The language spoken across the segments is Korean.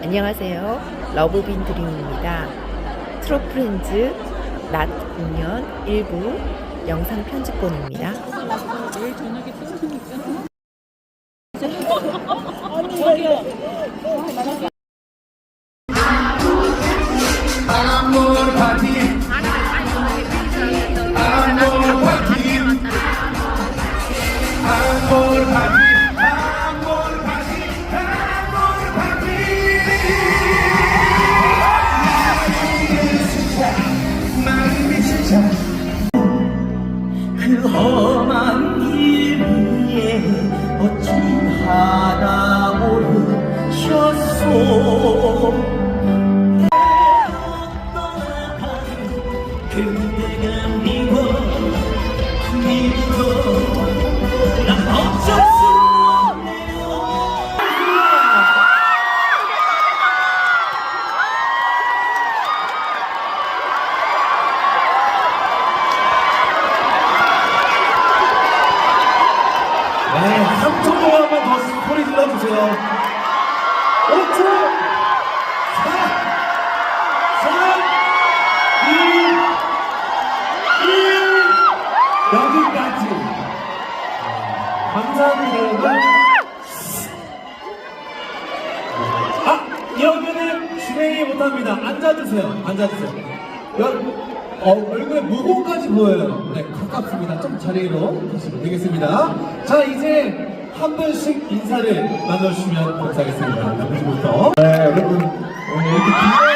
안녕하세요. 러브빈 드림입니다. 트롯 프렌즈 낮 공연 일부 영상 편집본입니다. 내일 저녁에 또 미워 난 어쩔 수 아, 여기는 진행이 못합니다. 앉아주세요. 앉아주세요. 여, 어, 얼굴에 무공까지 보여요. 네, 가깝습니다. 좀 자리로 가시면 되겠습니다. 자, 이제 한 분씩 인사를 나눠주시면 감사하겠습니다. 누구부터? 네, 여러분. 오늘 이렇게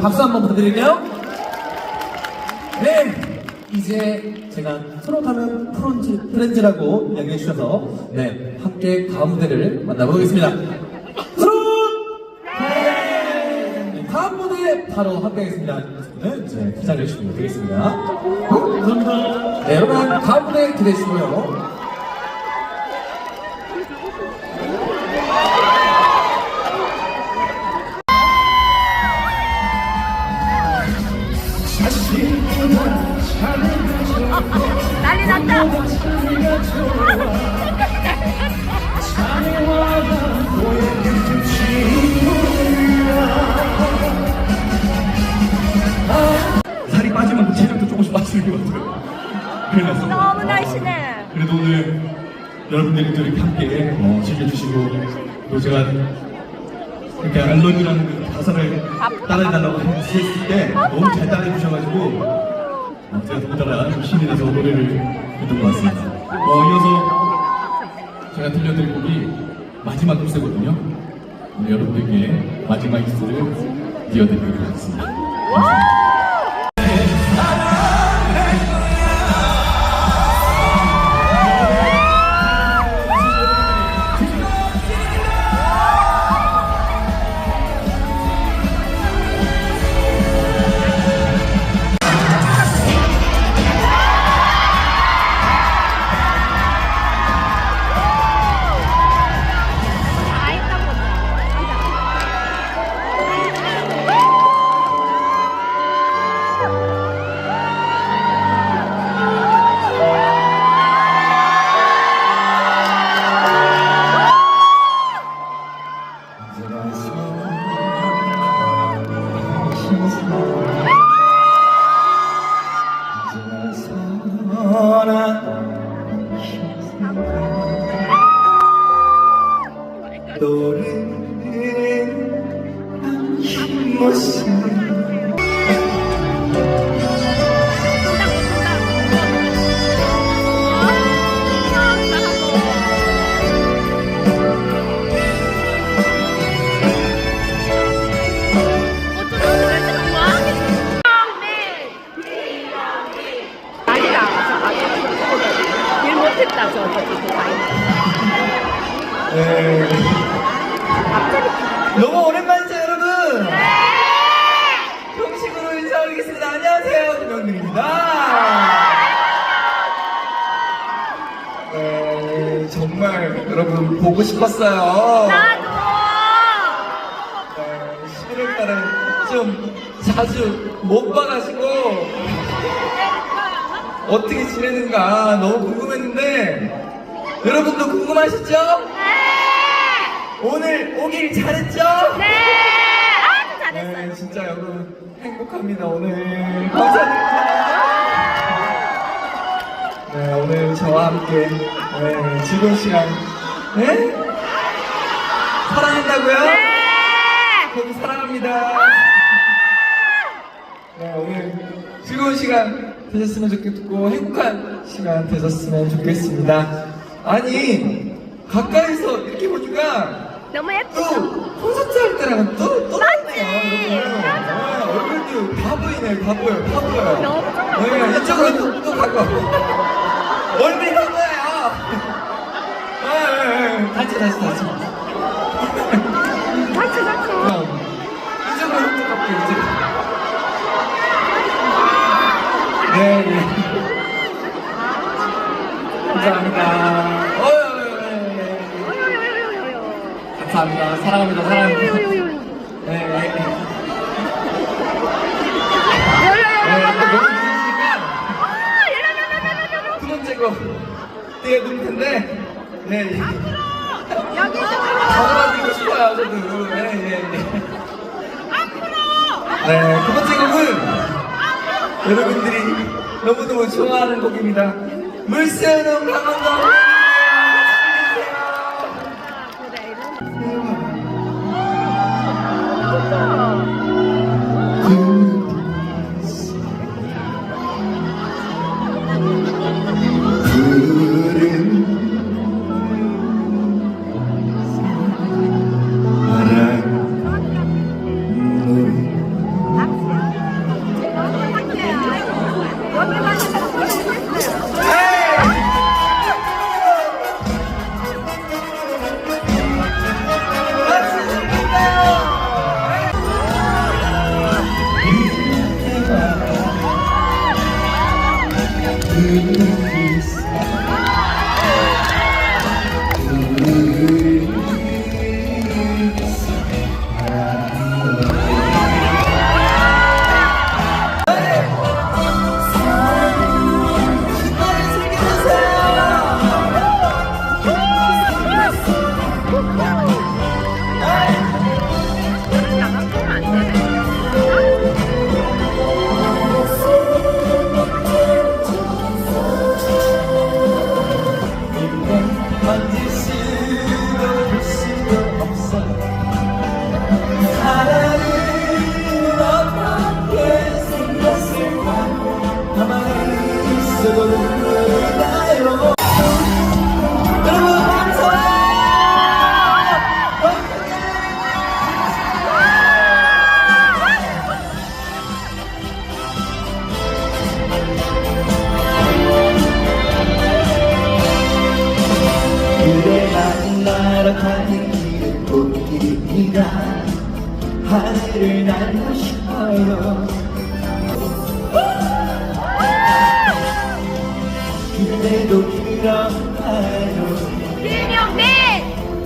박수 한번 부탁드릴게요. 네, 이제 제가 트롯하면 프렌즈, 프렌즈라고 이야기해 주셔서 네, 함께 다음 무대를 만나보겠습니다. 트롯! 네, 다음 무대 바로 함께하겠습니다. 네, 이제 기다려 주시면 되겠습니다. 감사합니다. 네, 여러분 다음 무대 기대해 주시고요. 그래서 너무 날씬해. 그래도 오늘 여러분들이 또 이렇게 함께 어, 즐겨주시고 또 제가 이렇게 알론이라는 그 가사를 따라해달라고 했을 때 너무 잘 따라해주셔가지고 어, 제가 보다가 좀 신이 나서 노래를 했던 것 같습니다. 어, 이어서 제가 들려드릴 곡이 마지막 곡세거든요. 오늘 여러분들께 마지막 기스를 이어드리도록 하겠습니다. 떠오르는 모습 일 못했다 저 저기 그 네. 앞 자리 너무 오랜만이죠, 여러분? 네! 형식으로 인사드리겠습니다. 안녕하세요, 김영민입니다. 네, 정말 여러분 보고 싶었어요. 나도. 네, 11월달에 좀 자주 못 봐가지고 어떻게 지내는가 너무 궁금했는데 여러분도 궁금하시죠? 네. 오늘 오길 잘했죠? 네. 아주 잘했어요. 네, 진짜 여러분 행복합니다 오늘 감사드립니다. 네, 오늘 저와 함께 네, 즐거운 시간 네? 사랑한다고요? 네. 저도 사랑합니다. 네, 오늘 즐거운 시간 되셨으면 좋겠고 행복한 시간 되셨으면 좋겠습니다. 아니 가까이서 이렇게 보니까 너무 또 예쁘죠? 콘서트 할 때랑은 또, 또 맞지? 맞아. 네, 얼굴도 다 보이네, 다 보여요, 다 보여요. 너무 좋아. 네, 이쪽으로 또, 또 가고. 얼굴이 다 보여요. 네, 네, 네. 다시, 다시, 다시. 네. 여기 좀. 잡아드리고 싶어요, 저도. 네, 네, 네. 네, 두 번째 곡은 여러분들이 너무너무 좋아하는 곡입니다. 물새는 강원도.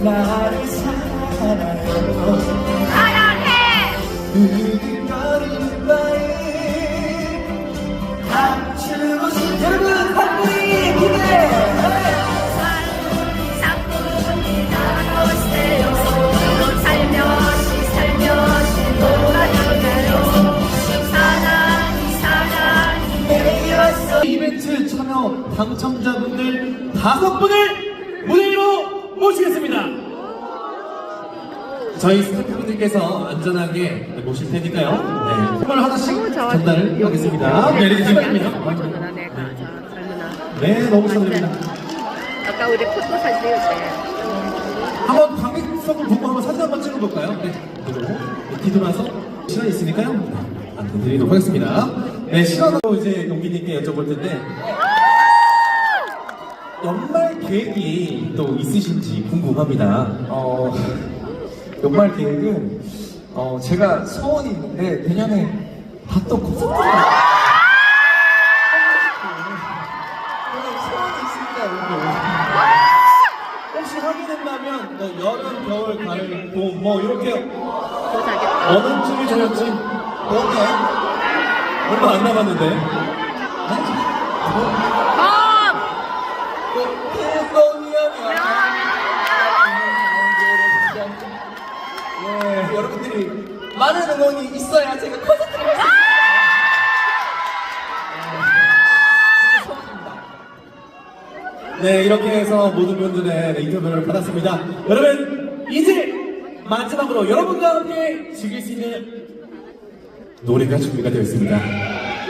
나를 사랑하나요 사랑해. 이벤트 참여 당첨자분들 다섯 분을 무대 위로 모시겠습니다. 저희 스태프분들께서 안전하게 모실 테니까요. 네. 선물 하나씩 전달을 하겠습니다. 네, 이렇게 내가 자 젊은아. 네, 너무 축하드립니다. 아까 우리 포토 사진 찍을 때. 한번 광민석을 보고 한번 사진 한번 찍어볼까요? 네, 그리고 뒤돌아서 시간이 있으니까요. 안내 드리도록 하겠습니다. 네, 시간으로 이제 용기님께 여쭤볼 텐데 연말 계획이 또 있으신지 궁금합니다. 어, 연말 계획은 어, 제가 소원이 있는데 내년에 핫도그 콘서트를 여러분. 혹시 하게 된다면 뭐 여름, 겨울, 가을, 봄, 뭐 이렇게. 어느 쯤이 되었지? 어때? 얼마 안 남았는데. 아! 많은 응원이 있어야 제가 콘서트를 갈수 있습니다. 네, 이렇게 해서 모든 분들의 네, 인터뷰를 받았습니다. 여러분, 이제 마지막으로 여러분과 함께 즐길 수 있는 노래가 준비가 되어 있습니다.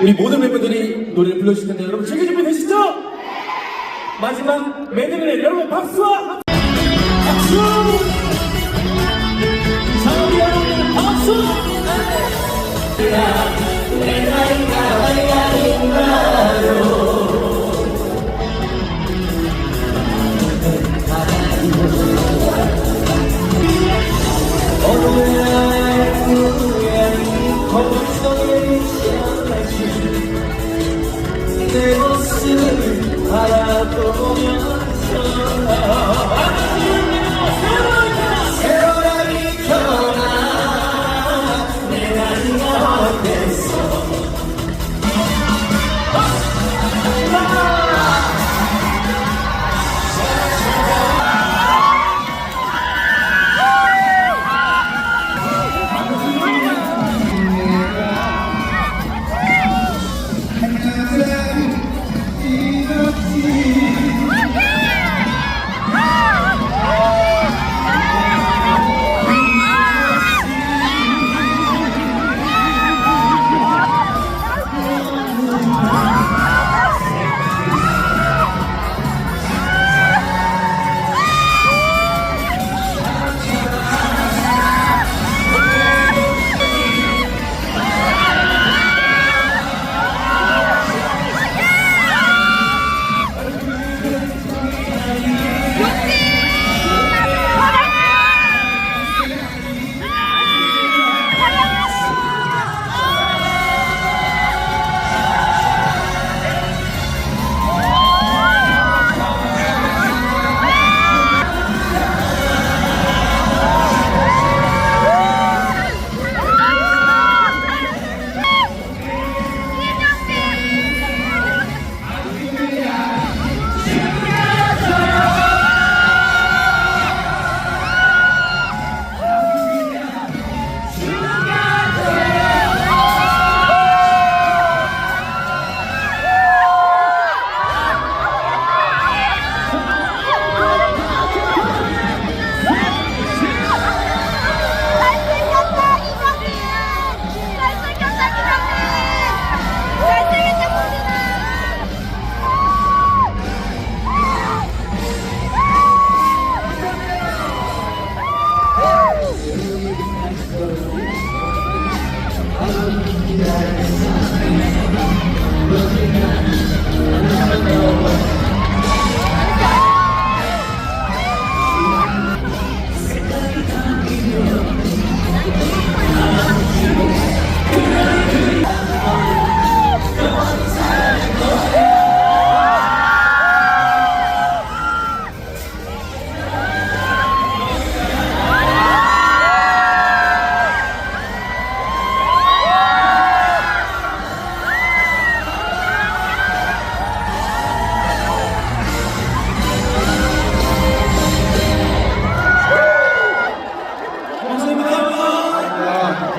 우리 모든 멤버들이 노래를 불러주실 텐데 여러분 즐길 준비 되시죠? 마지막 메들리 여러분 박수와 박수! 수!